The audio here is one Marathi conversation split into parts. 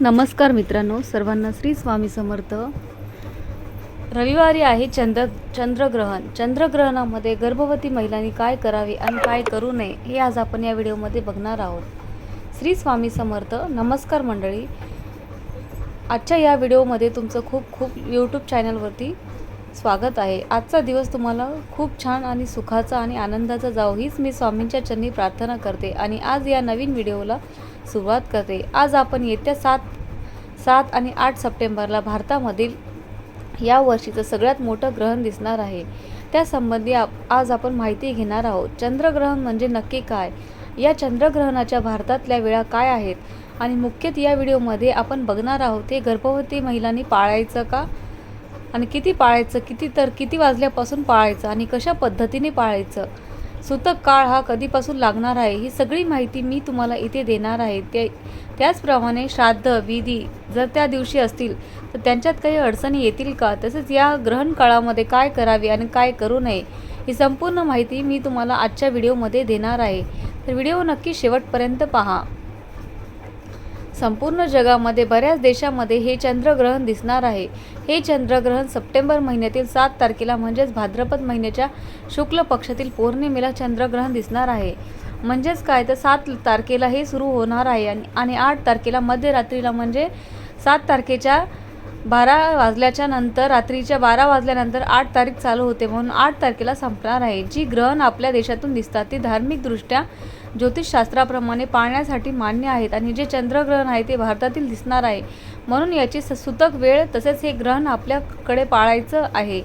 नमस्कार मित्रांनो सर्वांना श्री स्वामी समर्थ. रविवारी आहे चंद्र चंद्रग्रहण. चंद्रग्रहणामध्ये गर्भवती महिलांनी काय करावे आणि काय करू नये हे आज आपण या व्हिडिओमध्ये बघणार आहोत. श्री स्वामी समर्थ नमस्कार मंडळी. आजच्या या व्हिडिओमध्ये तुमचं खूप खूप यूट्यूब चॅनलवरती स्वागत आहे. आजचा दिवस तुम्हाला खूप छान आणि सुखाचा आणि आनंदाचा जावो हीच मी स्वामींच्या चरणी प्रार्थना करते. आणि आज या नवीन व्हिडिओला सुरुवात करते. आज आपण येत्या सात सात आणि आठ सप्टेंबरला भारतामधील या वर्षीचं सगळ्यात मोठं ग्रहण दिसणार आहे. त्यासंबंधी आप आज आपण माहिती घेणार आहोत. चंद्रग्रहण म्हणजे नक्की काय? या चंद्रग्रहणाच्या भारतातल्या वेळा काय आहेत? आणि मुख्यत या व्हिडिओमध्ये आपण बघणार आहोत हे गर्भवती महिलांनी पाळायचं का? आणि किती पाळायचं? किती तर किती वाजल्यापासून पाळायचं? आणि कशा पद्धतीने पाळायचं? सुतक काळ हा कधीपासून लागणार आहे ही सगळी माहिती मी तुम्हाला इथे देणार आहे. ते त्याचप्रमाणे श्राद्ध विधी जर त्या दिवशी असतील तर त्यांच्यात काही अडचणी येतील का? तसेच या ग्रहण काळामध्ये काय करावे आणि काय करू नये ही संपूर्ण माहिती मी तुम्हाला आजच्या व्हिडिओमध्ये देणार आहे. तर व्हिडिओ नक्की शेवटपर्यंत पहा. संपूर्ण जगामध्ये बऱ्याच देशामध्ये हे चंद्रग्रहण दिसणार आहे. हे चंद्रग्रहण सप्टेंबर महिन्यातील सात तारखेला म्हणजेच भाद्रपद महिन्याच्या शुक्ल पक्षातील पौर्णिमेला चंद्रग्रहण दिसणार आहे. म्हणजेच काय? तर सात तारखेला हे सुरू होणार आहे आणि आणि आठ तारखेला मध्यरात्रीला म्हणजे सात तारखेच्या बारा वाजल्याच्या नंतर रात्रीच्या बारा वाजल्यानंतर आठ तारीख चालू होते म्हणून आठ तारखेला संपणार आहे. जी ग्रहण आपल्या देशातून दिसतात ती धार्मिकदृष्ट्या ज्योतिषशास्त्राप्रमाणे पाळण्यासाठी मान्य आहेत आणि जे चंद्रग्रहण आहे ते भारतातील दिसणार आहे. म्हणून याची स- सुतक वेळ तसेच हे ग्रहण आपल्याकडे पाळायचं आहे.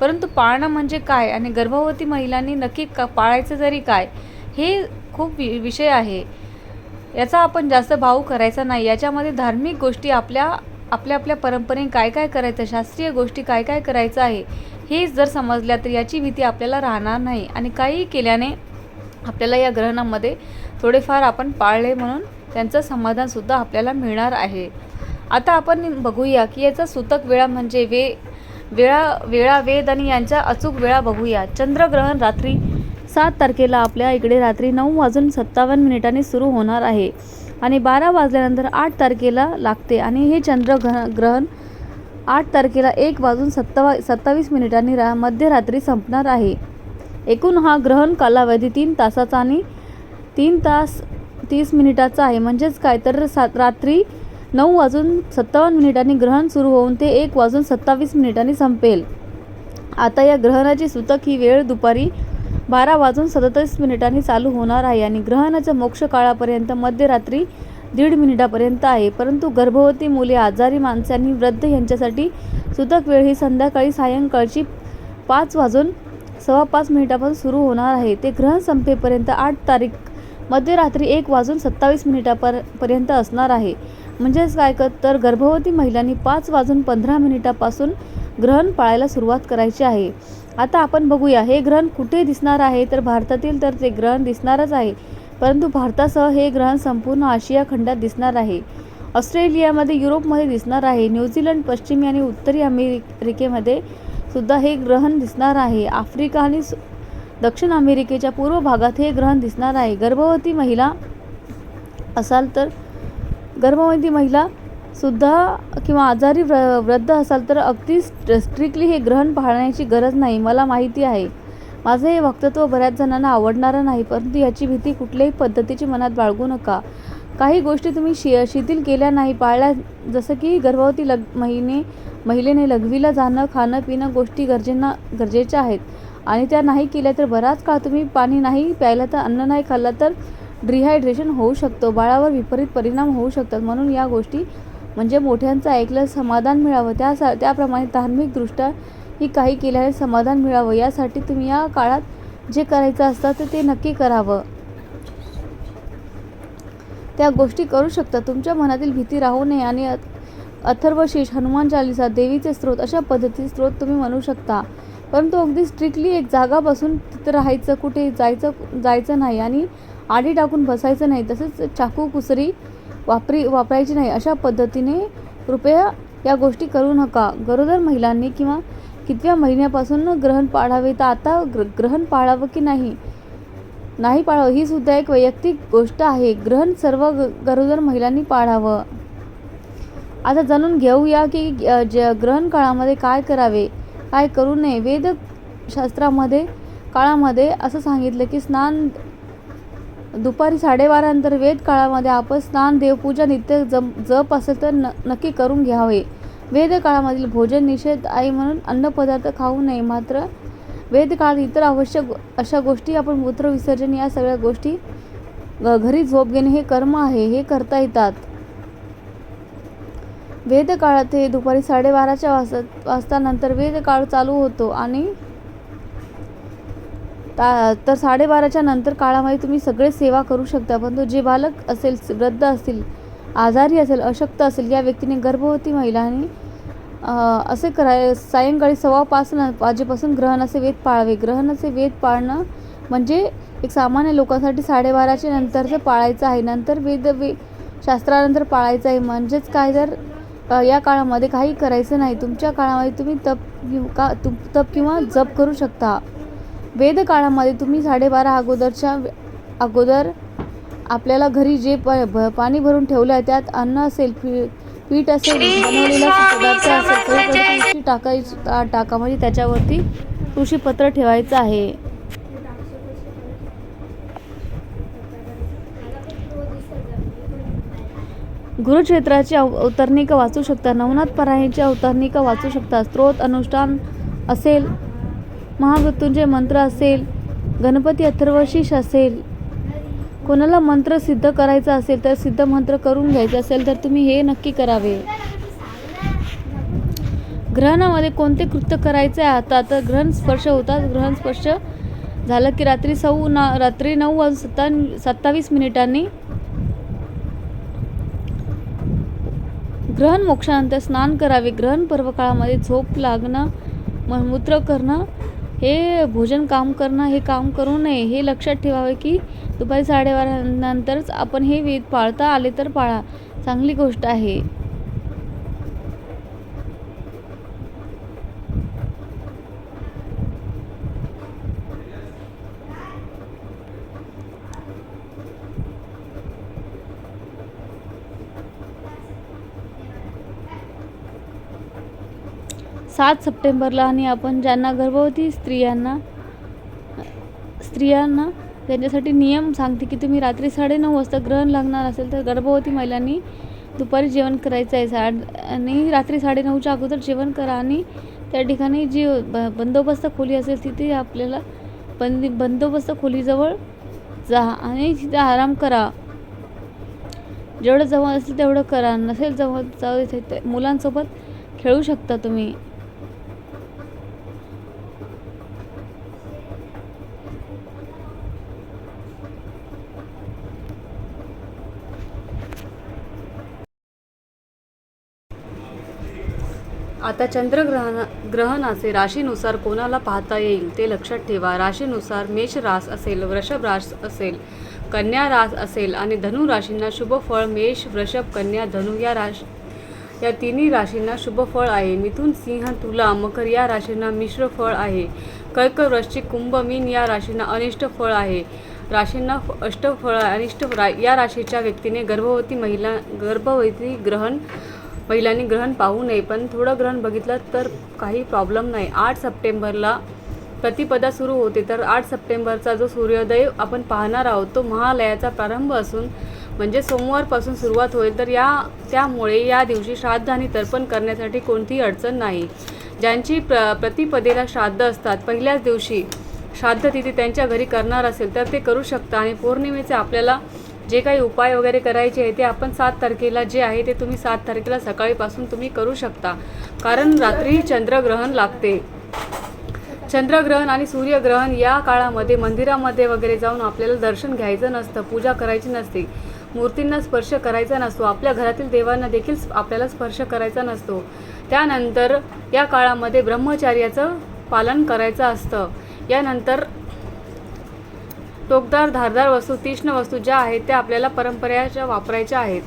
परंतु पाळणं म्हणजे काय आणि गर्भवती महिलांनी नक्की का पाळायचं जरी काय हे खूप वि विषय आहे. याचा आपण जास्त भाव करायचा नाही. याच्यामध्ये धार्मिक गोष्टी आपल्या आपल्या आपल्या परंपरेने काय काय करायचं शास्त्रीय गोष्टी काय काय करायचं आहे हे जर समजल्या तर याची भीती आपल्याला राहणार नाही. आणि काही केल्याने आपल्याला या ग्रहणामध्ये थोडेफार आपण पाळले म्हणून त्यांचं समाधानसुद्धा आपल्याला मिळणार आहे. आता आपण बघूया की याचा सूतक वेळा म्हणजे वे वेळा वेळा वेद आणि यांच्या अचूक वेळा बघूया. चंद्रग्रहण रात्री सात तारखेला आपल्या इकडे रात्री नऊ वाजून सत्तावन्न मिनिटांनी सुरू होणार आहे आणि बारा वाजल्यानंतर आठ तारखेला लागते आणि हे चंद्रग्रह ग्रहण आठ तारखेला एक वाजून सत्तावा सत्तावीस मिनिटांनी रा मध्यरात्री संपणार आहे. एकूण हा ग्रहण कालावधी तीन तासाचा आणि तीन तास तीस मिनिटाचा आहे. म्हणजेच काय? तर सात रात्री नऊ वाजून सत्तावन्न मिनिटांनी ग्रहण सुरू होऊन ते एक वाजून सत्तावीस मिनिटांनी संपेल. आता या ग्रहणाची सुतक ही वेळ दुपारी बारा वाजून सदतीस मिनिटांनी चालू होणार आहे आणि ग्रहणाच्या मोक्ष काळापर्यंत मध्यरात्री दीड मिनिटापर्यंत आहे. परंतु गर्भवती मुले आजारी माणसे आणि वृद्ध यांच्यासाठी सुतक वेळ ही संध्याकाळी सायंकाळची पाच वाजून सव्वा पाच मिनिटापासून सुरू होणार आहे. ते ग्रहण संपेपर्यंत आठ तारीख मध्यरात्री एक वाजून सत्तावीस मिनिटापर पर्यंत असणार आहे. म्हणजेच काय कर तर गर्भवती महिलांनी पाच वाजून पंधरा मिनिटापासून ग्रहण पाळायला सुरुवात करायची आहे. आता आपण बघूया हे ग्रहण कुठे दिसणार आहे? तर भारतातील तर ते ग्रहण दिसणारच आहे. परंतु भारतासह हे ग्रहण संपूर्ण आशिया खंडात दिसणार आहे. ऑस्ट्रेलियामध्ये युरोपमध्ये दिसणार आहे. न्यूझीलंड पश्चिमी आणि उत्तरी अमेरिकेमध्ये सुद्धा हे ग्रहण दिसणार आहे. आफ्रिका आणि दक्षिण अमेरिकेच्या पूर्व भागात हे ग्रहण दिसणार आहे. गर्भवती महिला असाल तर गर्भवती महिला सुद्धा किंवा आजारी व्र वृद्ध असाल तर अगदी स्ट्रिक्टली हे ग्रहण पाळण्याची गरज नाही. मला माहिती आहे. माझं हे वक्तव्य बऱ्याच जणांना आवडणारं नाही परंतु याची भीती कुठल्याही पद्धतीची मनात बाळगू नका. काही गोष्टी तुम्ही शि शिथिल केल्या नाही पाळल्या जसं की गर्भवती लग महिने महिलेने लघवीला जाणं खाणं पिणं गोष्टी गरजेंना गरजेच्या आहेत. आणि त्या नाही केल्या तर बराच काळ तुम्ही पाणी नाही प्यायला तर अन्न नाही खाल्लं तर डिहायड्रेशन होऊ शकतो. बाळावर विपरीत परिणाम होऊ शकतात. म्हणून या गोष्टी म्हणजे मोठ्यांचं ऐकलं समाधान मिळावं. त्या त्याप्रमाणे धार्मिकदृष्ट्या ही काही केल्याने समाधान मिळावं. यासाठी तुम्ही या काळात जे करायचं असतं तर ते नक्की करावं. त्या गोष्टी करू शकता. तुमच्या मनातील भीती राहू नये आणि अथर्वशीष हनुमान चालिसा देवीचे स्रोत अशा पद्धतीचे स्रोत तुम्ही म्हणू शकता. परंतु अगदी स्ट्रिक्टली एक जागा बसून तिथं राहायचं कुठे जायचं जायचं नाही आणि आडी टाकून बसायचं नाही तसेच चाकू कुसरी वापरी वापरायची नाही अशा पद्धतीने कृपया या गोष्टी करू नका. गरोदर महिलांनी किंवा कितव्या महिन्यापासून ग्रहण पाळावे तर आता ग्र ग्रहण पाळावं की नाही? नाही पाळावं ही सुद्धा एक वैयक्तिक गोष्ट आहे. ग्रहण सर्व ग- गरोदर महिलांनी पाळावं. आता जाणून घेऊया की ज ग्रहण काळामध्ये काय करावे काय करू नये. वेदशास्त्रामध्ये काळामध्ये असं सांगितलं की स्नान दुपारी साडेबारानंतर वेद काळामध्ये आपण स्नान देवपूजा नित्य जम जप असेल तर न नक्की करून घ्यावे. वेद काळामधील भोजन निषेध आहे म्हणून अन्नपदार्थ खाऊ नये. मात्र वेद काळात इतर आवश्यक अशा गोष्टी आपण मूत्रविसर्जन या सगळ्या गोष्टी घरी झोप घेणे हे कर्म आहे हे करता येतात. वेदकाळात हे दुपारी साडेबाराच्या वाजता वाजतानंतर वेद काळ चालू होतो आणि ता तर साडेबाराच्या नंतर काळामध्ये तुम्ही सगळे सेवा करू शकता. परंतु जे बालक असेल वृद्ध असतील आजारी असेल अशक्त असेल या व्यक्तीने गर्भवती महिलांनी असे कराय सायंकाळी सव्वा पाच वाजेपासून ग्रहणाचे वेद पाळावे. ग्रहणाचे वेध पाळणं म्हणजे एक सामान्य लोकांसाठी साडेबाराच्या नंतरचं पाळायचं आहे. नंतर वेद वे शास्त्रानंतर पाळायचं आहे. म्हणजेच काय जर या काळामध्ये काही करायचं नाही. तुमच्या काळामध्ये तुम्ही तप किंवा का तुम तप किंवा जप करू शकता. वेद काळामध्ये तुम्ही साडेबारा अगोदरच्या अगोदर आपल्याला घरी जे पाणी भरून ठेवलं आहे त्यात अन्न असेल पीठ असेल बनवलेला पदार्थ असेल तुळशी टाकायची टाका म्हणजे त्याच्यावरती तुळशीपत्र ठेवायचं आहे. गुरुक्षेत्राची अव अवतरणिका वाचू शकता. नवनाथ परायणची अवतरणिका वाचू शकता. स्त्रोत अनुष्ठान असेल महामृत्युंजय मंत्र असेल गणपती अथर्वशीष असेल कोणाला मंत्र सिद्ध करायचा असेल तर सिद्ध मंत्र करून घ्यायचं असेल तर तुम्ही हे नक्की करावे. ग्रहणामध्ये कोणते कृत्य करायचे आहे? आता तर ग्रहण स्पर्श होतात. ग्रहण स्पर्श झालं की रात्री सऊ ना रात्री नऊ वाजून सत्ता सत्तावीस मिनिटांनी ग्रहण मोक्षानंतर स्नान करावे. ग्रहण पर्व काळामध्ये झोप लागणं मलमूत्र करणं हे भोजन काम करणं हे काम करू नये. हे लक्षात ठेवावे की दुपारी साडेबारा नंतरच आपण हे वेद पाळता आले तर पाळा. चांगली गोष्ट आहे. सात सप्टेंबरला आणि आपण ज्यांना गर्भवती स्त्रियांना स्त्रियांना त्यांच्यासाठी नियम सांगते की तुम्ही रात्री साडेनऊ वाजता ग्रहण लागणार असेल तर गर्भवती महिलांनी दुपारी जेवण करायचं आहे. साड आणि रात्री साडेनऊच्या अगोदर जेवण करा आणि त्या ठिकाणी जी ब बंदोबस्त खोली असेल तिथे आपल्याला बंदी बंदोबस्त खोलीजवळ जा आणि तिथे आराम करा. जेवढं जवळ असेल तेवढं करा. नसेल जवळ जाऊ मुलांसोबत खेळू शकता तुम्ही. आता चंद्रग्रहण ग्रहणाचे राशीनुसार कोणाला पाहता येईल ते लक्षात ठेवा. राशीनुसार मेष रास असेल वृषभ रास असेल कन्या रास असेल आणि धनु राशींना शुभ फळ मेष वृषभ कन्या धनु या राश या तिन्ही राशींना शुभ फळ आहे. मिथून सिंह तुला मकर या राशींना मिश्र फळ आहे. कर्क वृश्चिक कुंभ मीन या राशींना अनिष्ट फळ आहे. राशींना फ- अष्टफळ अनिष्ट रा या राशीच्या व्यक्तीने गर्भवती महिला गर्भवती ग्रहण महिलांनी ग्रहण पाहू नये पण थोडं ग्रहण बघितलं तर काही प्रॉब्लेम नाही. आठ सप्टेंबरला प्रतिपदा सुरू होते तर आठ सप्टेंबरचा जो सूर्योदय आपण पाहणार आहोत तो महालयाचा प्रारंभ असून म्हणजे सोमवारपासून सुरुवात होईल. तर या त्यामुळे या दिवशी श्राद्ध आणि तर्पण करण्यासाठी कोणतीही अडचण नाही. ज्यांची प्र प्रतिपदेला श्राद्ध असतात पहिल्याच दिवशी श्राद्ध तिथे त्यांच्या घरी करणार असेल तर ते करू शकता आणि पौर्णिमेचे आपल्याला जे काही उपाय वगैरे करायचे आहे ते आपण सात तारखेला जे आहे ते तुम्ही सात तारखेला सकाळीपासून तुम्ही करू शकता. कारण रात्री चंद्रग्रहण लागते. चंद्रग्रहण आणि सूर्यग्रहण या काळामध्ये मंदिरामध्ये वगैरे जाऊन आपल्याला दर्शन घ्यायचं नसतं पूजा करायची नसते. मूर्तींना स्पर्श करायचा नसतो. आपल्या घरातील देवांना देखील आपल्याला स्पर्श करायचा नसतो. त्यानंतर या काळामध्ये ब्रह्मचार्याचं पालन करायचं असतं. यानंतर टोकदार धारदार वस्तू तीक्ष्ण वस्तू ज्या आहेत त्या आपल्याला परंपरेच्या वापरायच्या आहेत.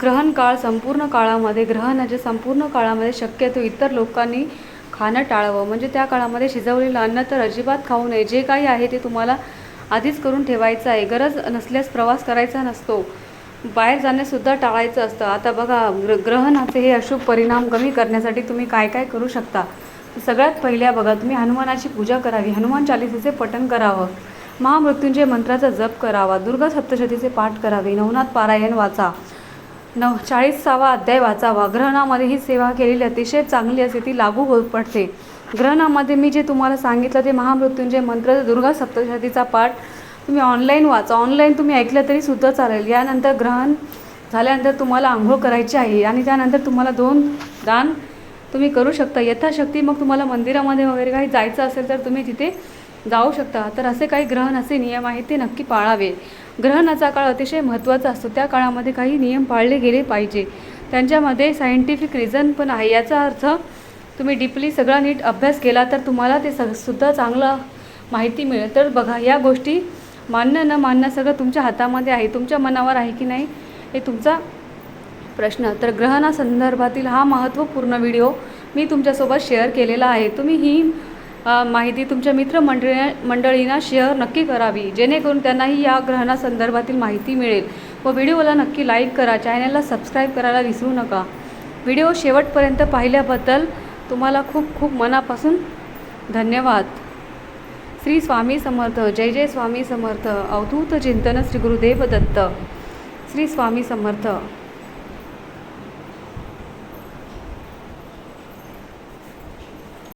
ग्रहण काळ संपूर्ण काळामध्ये ग्रहणाच्या म्हणजे संपूर्ण काळामध्ये शक्यतो इतर लोकांनी खाणं टाळावं. म्हणजे त्या काळामध्ये शिजवलेलं अन्न तर अजिबात खाऊ नये. जे काही आहे ते तुम्हाला आधीच करून ठेवायचं आहे. गरज नसल्यास प्रवास करायचा नसतो. बाहेर जाण्यासुद्धा टाळायचं असतं. आता बघा ग्र ग्रहणाचे हे अशुभ परिणाम कमी करण्यासाठी तुम्ही काय काय करू शकता? सगळ्यात पहिल्या बघा तुम्ही हनुमानाची पूजा करावी. हनुमान चालिसेचे पठण करावं. महामृत्युंजय मंत्राचा जप करावा. दुर्गा सप्तशतीचे पाठ करावे. नवनाथ पारायण वाचा. नव चाळीसावा अध्याय वाचावा. ग्रहणामध्ये ही सेवा केलेली अतिशय चांगली असते ती लागू होत पडते. ग्रहणामध्ये मी जे तुम्हाला सांगितलं ते महामृत्युंजय मंत्र दुर्गा सप्तशतीचा पाठ तुम्ही ऑनलाईन वाचा. ऑनलाईन तुम्ही ऐकलं तरी सुद्धा चालेल. यानंतर ग्रहण झाल्यानंतर तुम्हाला आंघोळ करायची आहे आणि त्यानंतर तुम्हाला दोन दान तुम्ही करू शकता. यथाशक्ती मग तुम्हाला मंदिरामध्ये वगैरे काही जायचं असेल तर तुम्ही तिथे जाऊ शकता. तर असे काही ग्रहण असे नियम आहेत ते नक्की पाळावे. ग्रहणाचा काळ अतिशय महत्त्वाचा असतो. त्या काळामध्ये काही नियम पाळले गेले पाहिजे. त्यांच्यामध्ये सायंटिफिक रिझन पण आहे. याचा अर्थ तुम्ही डीपली सगळा नीट अभ्यास केला तर तुम्हाला ते स सुद्धा चांगलं माहिती मिळेल. तर बघा या गोष्टी मान्य न मानणं सगळं तुमच्या हातामध्ये आहे. तुमच्या मनावर आहे की नाही हे तुमचा प्रश्न. तर ग्रहणासंदर्भातील हा महत्त्वपूर्ण व्हिडिओ मी तुमच्यासोबत शेअर केलेला आहे. तुम्ही ही माहिती तुमच्या मित्रमंडळी मंडळींना शेअर नक्की करावी जेणेकरून त्यांनाही या ग्रहणासंदर्भातील माहिती मिळेल. व व्हिडिओला नक्की लाईक करा चॅनलला सबस्क्राईब करायला विसरू नका. व्हिडिओ शेवटपर्यंत पाहिल्याबद्दल तुम्हाला खूप खूप मनापासून धन्यवाद. श्री स्वामी समर्थ जय जय स्वामी समर्थ अवधूत चिंतन श्री गुरुदेव दत्त. श्री स्वामी समर्थ.